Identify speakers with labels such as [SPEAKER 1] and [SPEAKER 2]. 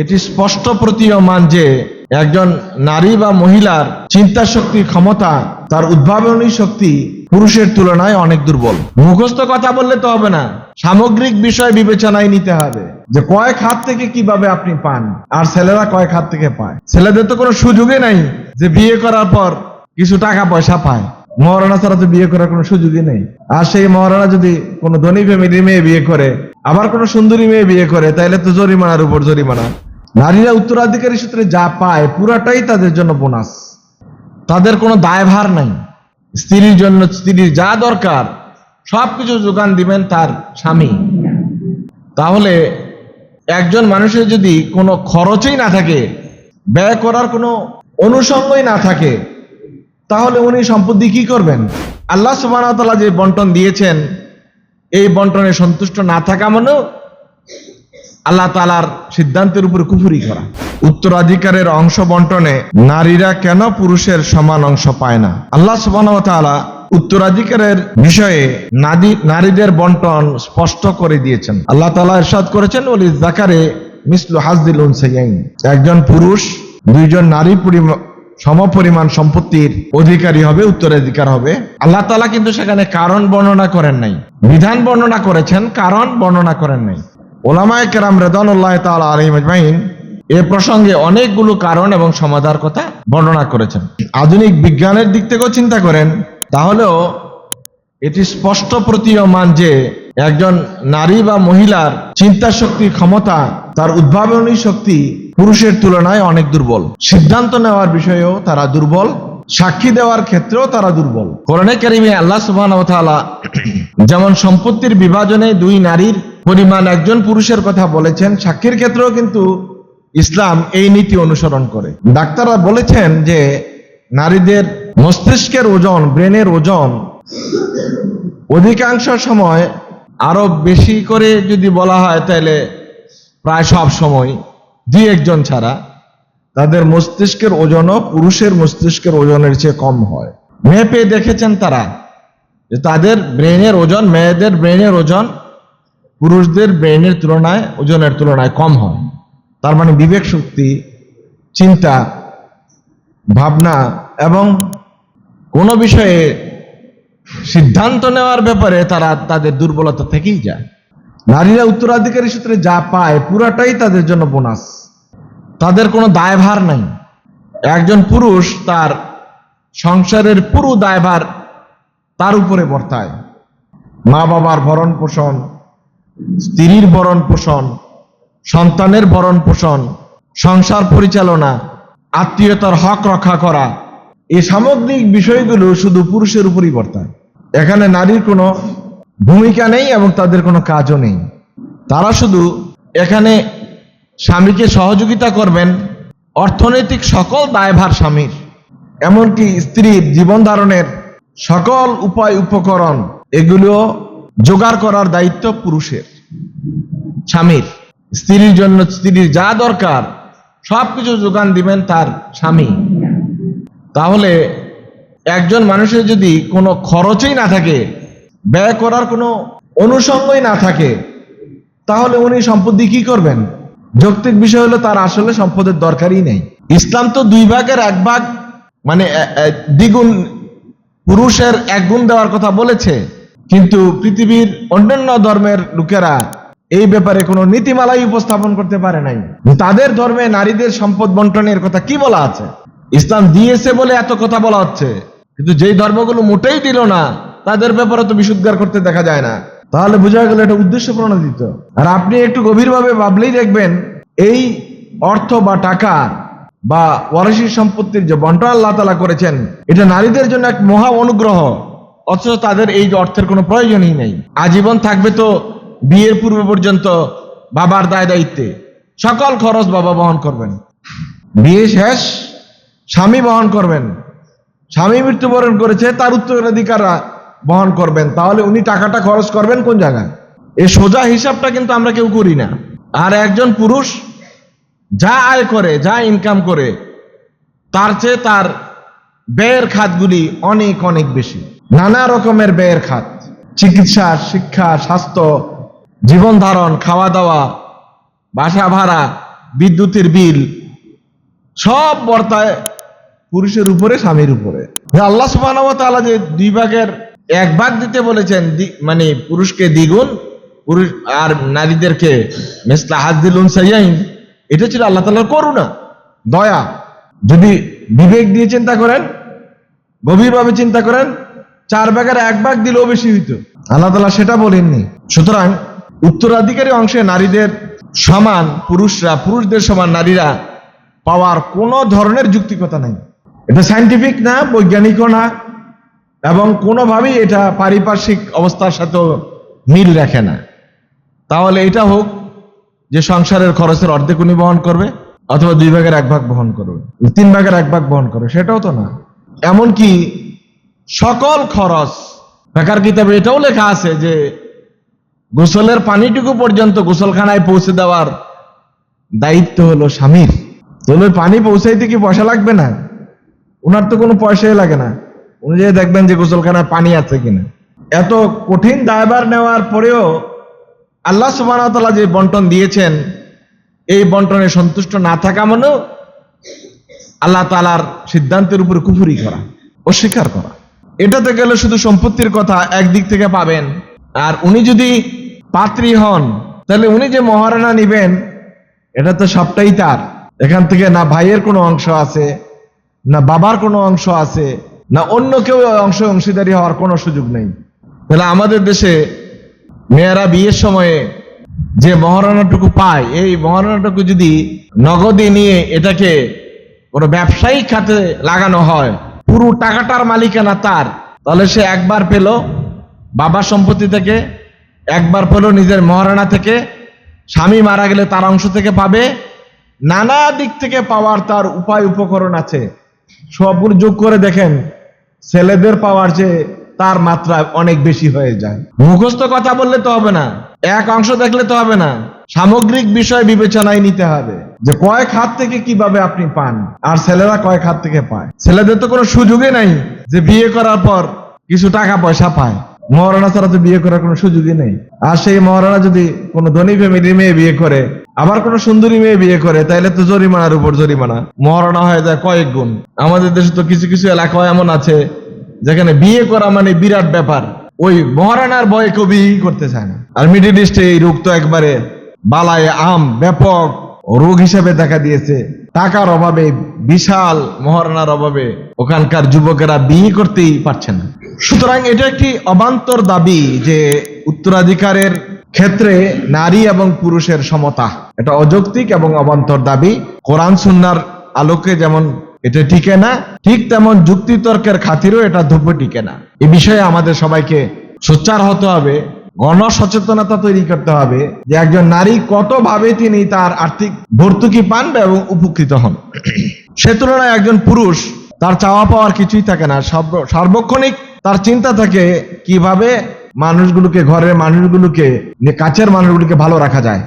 [SPEAKER 1] এটি স্পষ্ট প্রতীয়মান যে একজন নারী বা মহিলার চিন্তা শক্তি ক্ষমতা, তার উদ্ভাবনী শক্তি পুরুষের তুলনায় অনেক দুর্বল। মুখস্থ কথা বললে তো হবে না। সামগ্রিক বিষয় বিবেচনায় নিতে হবে যে কয়েক হাত থেকে কীভাবে আপনি পান, আর ছেলেরা কয়েক হাত থেকে পায়। ছেলেদের তো কোনো সুযোগই নাই যে বিয়ে করার পর কিছু টাকা পয়সা পায়। মহারানা ছাড়া তো বিয়ে করার কোনো সুযোগই নেই। আর সেই মহারানা যদি কোনো ধনী ফ্যামিলির মেয়ে বিয়ে করে, আবার কোনো সুন্দরী মেয়ে বিয়ে করে তাহলে তো জরিমানার উপর জরিমানা। নারীরা উত্তরাধিকারী সূত্রে যা পায়, পুরাটাই তাদের জন্য বোনাস। তাদের কোনো দায়ভার নাই। স্ত্রীর জন্য স্ত্রীর যা দরকার, সবকিছু যোগান দিবেন তার স্বামী। তাহলে একজন মানুষের যদি কোনো খরচই না থাকে, ব্যয় করার কোনো অনুষঙ্গই না থাকে, তাহলে উনি সম্পত্তি কি করবেন? আল্লাহ সুবাহতাল্লাহ যে বন্টন দিয়েছেন, এই বন্টনে সন্তুষ্ট না থাকা মানেও আল্লাহ তালার সিদ্ধান্তের উপর কুফুরি করা। উত্তরাধিকারের অংশ বন্টনে নারীরা কেন পুরুষের সমান অংশ পায় না? আল্লাহ সুবাহ উত্তরাধিকারের বিষয়ে নারী- নারীদের বন্টন স্পষ্ট করে দিয়েছেন। আল্লাহ তালা ইরশাদ করেছেন ওলি জাকারে মিসলু হাজদিল একজন পুরুষ, দুইজন নারী পরিমা- সমপরিমাণ সম্পত্তির অধিকারী হবে, উত্তরাধিকার হবে। আল্লাহ তালা কিন্তু সেখানে কারণ বর্ণনা করেন নাই। বিধান বর্ণনা করেছেন, কারণ বর্ণনা করেন নাই। ওলামায় কেরাম রেদানুল্লাহ তাআলা আলাইহিম আজমাইন এ প্রসঙ্গে অনেকগুলো কারণ এবং সমাধার কথা বর্ণনা করেছেন। আধুনিক বিজ্ঞানের দিক থেকেও চিন্তা করেন, তাহলেও এটি স্পষ্ট প্রতীয়মান যে একজন নারী বা মহিলার চিন্তা শক্তি ক্ষমতা, তার উদ্ভাবনী শক্তি পুরুষের তুলনায় অনেক দুর্বল। সিদ্ধান্ত নেওয়ার বিষয়েও তারা দুর্বল, সাক্ষী দেওয়ার ক্ষেত্রেও তারা দুর্বল। কোরআনে কারিমে আল্লাহ তাআলা যেমন সম্পত্তির বিভাজনে দুই নারীর পরিমাণ একজন পুরুষের কথা বলেছেন, সাক্ষীর ক্ষেত্রেও কিন্তু ইসলাম এই নীতি অনুসরণ করে। ডাক্তাররা বলেছেন যে, নারীদের মস্তিষ্কের ওজন, ব্রেনের ওজন অধিকাংশ সময় আরও বেশি করে যদি বলা হয় তাহলে প্রায় সব সময়, দুই একজন ছাড়া। তাদের মস্তিষ্কের ওজনও পুরুষের মস্তিষ্কের ওজনের চেয়ে কম হয়। মেপে দেখেছেন তারা যে তাদের ব্রেনের ওজন, মেয়েদের ব্রেনের ওজন পুরুষদের ব্রেনের তুলনায় ওজনের তুলনায় কম হয়। তার মানে বিবেক শক্তি, চিন্তা, ভাবনা এবং কোনো বিষয়ে সিদ্ধান্ত নেওয়ার ব্যাপারে তারা তাদের দুর্বলতা থেকেই যায়। নারীরা উত্তরাধিকারী সূত্রে যা পায় পুরাটাই তাদের জন্য বোনাস তাদের কোনো দায়ভার নাই। একজন পুরুষ তার সংসারের পুরো দায়ভার তার উপরে বর্তায়। মা বাবার ভরণ পোষণ স্ত্রীর ভরণ পোষণ, সন্তানের ভরণ পোষণ, সংসার পরিচালনা, আত্মীয়তার হক রক্ষা করা, এই সামগ্রিক বিষয়গুলো শুধু পুরুষের উপরই বর্তায়। এখানে নারীর কোনো ভূমিকা নেই এবং তাদের কোনো কাজও নেই। তারা শুধু এখানে স্বামীকে সহযোগিতা করবেন, অর্থনৈতিক সকল দায়ভার স্বামীর, এমনকি স্ত্রীর জীবন ধারণের সকল উপায় উপকরণ, এগুলো জোগাড় করার দায়িত্ব পুরুষের। স্বামীর। স্ত্রীর জন্য স্ত্রীর যা দরকার সবকিছু যোগান দিবেন তার স্বামী। তাহলে একজন মানুষের যদি কোনো খরচই না থাকে, ব্যয় করার কোনো অনুষঙ্গই না থাকে, তাহলে উনি সম্পত্তি কি করবেন? যৌক্তিক বিষয় হলো তার আসলে সম্পদের দরকারই নেই। ইসলাম তো দুই ভাগের এক ভাগ মানে দ্বিগুণ পুরুষের এক গুণ দেওয়ার কথা বলেছে। কিন্তু পৃথিবীর অন্যান্য ধর্মের লোকেরা এই ব্যাপারে কোনো নীতিমালাই উপস্থাপন করতে পারে নাই। তাদের ধর্মে নারীদের সম্পদ বন্টনের কথা কি বলা আছে? ইসলাম দিয়েছে বলে এত কথা বলা হচ্ছে, কিন্তু যেই ধর্মগুলো মোটেই দিল না, তাদের ব্যাপারে তো বিশুদ্ধার করতে দেখা যায় না। তাহলে বোঝা গেল এটা উদ্দেশ্য প্রণোদিত। আর আপনি একটু গভীরভাবে ভাবলেই দেখবেন, এই অর্থ বা টাকা বা ওয়ারসি সম্পত্তির যে বন্টন আল্লাহ তালা করেছেন, এটা নারীদের জন্য এক মহা অনুগ্রহ। অথচ তাদের এই অর্থের কোনো প্রয়োজনই নেই। আজীবন থাকবে তো বিয়ের পূর্ব পর্যন্ত বাবার দায় দায়িত্বে। সকল খরচ বাবা বহন করবেন। বিয়ে শেষ, স্বামী বহন করবেন। স্বামী মৃত্যুবরণ করেছে, তার উত্তরাধিকাররা বহন করবেন। তাহলে উনি টাকাটা খরচ করবেন কোন জায়গায়? এই সোজা হিসাবটা কিন্তু আমরা কেউ করি না। আর একজন পুরুষ যা আয় করে, যা ইনকাম করে, তার চেয়ে তার ব্যয়ের খাতগুলি অনেক অনেক বেশি। নানা রকমের ব্যয়ের খাত, চিকিৎসা, শিক্ষা, স্বাস্থ্য, জীবন ধারণ, খাওয়া দাওয়া, বাসা ভাড়া, বিদ্যুতের বিল, সব বর্তায় পুরুষের উপরে, স্বামীর উপরে। আল্লাহ ওয়া যে দুই ভাগের এক ভাগ দিতে বলেছেন মানে পুরুষকে দ্বিগুণ, পুরুষ আর নারীদেরকে মেসলা হাজদিল উনসাইয়াইন এটা ছিল আল্লাহ তাআলার করুণা, দয়া। যদি বিবেক দিয়ে চিন্তা করেন, গভীরভাবে চিন্তা করেন চার ভাগের এক ভাগ দিলেও বেশি হইতো। আল্লাহ তালা সেটা বলেননি। সুতরাং উত্তরাধিকারী অংশে নারীদের সমান পুরুষরা, পুরুষদের সমান নারীরা পাওয়ার কোনো ধরনের যুক্তিকতা নাই। এটা সাইন্টিফিক না, বৈজ্ঞানিকও না, এবং কোনোভাবেই এটা পারিপার্শ্বিক অবস্থার সাথেও মিল রাখে না। তাহলে এটা হোক যে সংসারের খরচের অর্ধেক উনি বহন করবে, অথবা দুই ভাগের এক ভাগ বহন করবে। তিন ভাগের এক ভাগ বহন করবে, সেটাও তো না। এমনকি সকল খরচ। বেকার কিতাবে এটাও লেখা আছে যে, গোসলের পানিটুকু পর্যন্ত গোসলখানায় পৌঁছে দেওয়ার দায়িত্ব হলো স্বামীর। তোলের পানি পৌঁছাইতে কি পয়সা লাগবে না? ওনার তো কোনো পয়সাই লাগে না। উনি যে দেখবেন যে গোসলখানায় পানি আছে কিনা। এত কঠিন দায়ভার নেওয়ার পরেও আল্লাহ সুবাহ যে বন্টন দিয়েছেন, এই বন্টনে সন্তুষ্ট না থাকা মানেও আল্লাহ তালার সিদ্ধান্তের উপরে কুফুরি করা, অস্বীকার করা। এটাতে গেলে শুধু সম্পত্তির কথা একদিক থেকে পাবেন। আর উনি যদি পাত্রী হন, তাহলে উনি যে মহারানা নিবেন, এটা তো সবটাই তার। এখান থেকে না ভাইয়ের কোনো অংশ আছে, না বাবার কোনো অংশ আছে, না অন্য কেউ অংশ অংশীদারি হওয়ার কোনো সুযোগ নেই। তাহলে আমাদের দেশে মেয়েরা বিয়ের সময়ে যে মহারণাটুকু পায়, এই মহারণাটুকু যদি নগদে নিয়ে এটাকে কোনো ব্যবসায়িক খাতে লাগানো হয় পুরো টাকাটার মালিকানা তার। তাহলে সে একবার পেল বাবার সম্পত্তি থেকে, একবার পেল নিজের মহারানা থেকে, স্বামী মারা গেলে তার অংশ থেকে পাবে। নানা দিক থেকে পাওয়ার তার উপায় উপকরণ আছে। সবগুলো যোগ করে দেখেন, ছেলেদের পাওয়ার যে তার মাত্রা অনেক বেশি হয়ে যায়। মুখস্থ কথা বললে তো হবে না, এক অংশ দেখলে তো হবে না। সামগ্রিক বিষয় বিবেচনায় নিতে হবে। যে কয়েক হাত থেকে কীভাবে আপনি পান, আর ছেলেরা কয়েক হাত থেকে পায়। ছেলেদের তো কোনো সুযোগই নাই যে বিয়ে করার পর কিছু টাকা পয়সা পায়। মহারানা ছাড়া তো বিয়ে করার কোনো সুযোগই নেই। আর সেই মহারানা যদি কোনো ধনী ফ্যামিলির মেয়ে বিয়ে করে, আবার কোনো সুন্দরী মেয়ে বিয়ে করে তাহলে তো জরিমানার উপর জরিমানা। মহারানা হয়ে যায় কয়েক গুণ। আমাদের দেশে তো কিছু কিছু এলাকা এমন আছে, যেখানে বিয়ে করা মানে বিরাট ব্যাপার। ওই মহারানার বিয়ে করতে চায় না। আর মিডিল ইস্টে এই রোগ তো একবারে, বালায় আম, ব্যাপক রোগ হিসেবে দেখা দিয়েছে। টাকার অভাবে, বিশাল মহারানার অভাবে ওখানকার যুবকেরা বিয়ে করতেই পারছে না। সুতরাং এটা একটি অবান্তর দাবি যে উত্তরাধিকারের ক্ষেত্রে নারী এবং পুরুষের সমতা। এটা অযৌক্তিক এবং অবান্তর দাবি। কোরআন সুন্নার আলোকে যেমন এটা টিকে না, ঠিক তেমন যুক্তিতর্কের খাতিরও এটা ধূপ টিকে না। এ বিষয়ে আমাদের সবাইকে সোচ্চার হতে হবে। গণ সচেতনতা তৈরি করতে হবে যে একজন নারী কতভাবে তিনি তার আর্থিক ভর্তুকি পান এবং উপকৃত হন। সে তুলনায় একজন পুরুষ তার চাওয়া পাওয়ার কিছুই থাকে না। সর্ব- সার্বক্ষণিক তার চিন্তা থাকে কীভাবে মানুষগুলোকে, ঘরের মানুষগুলোকে, কাছের মানুষগুলোকে ভালো রাখা যায়।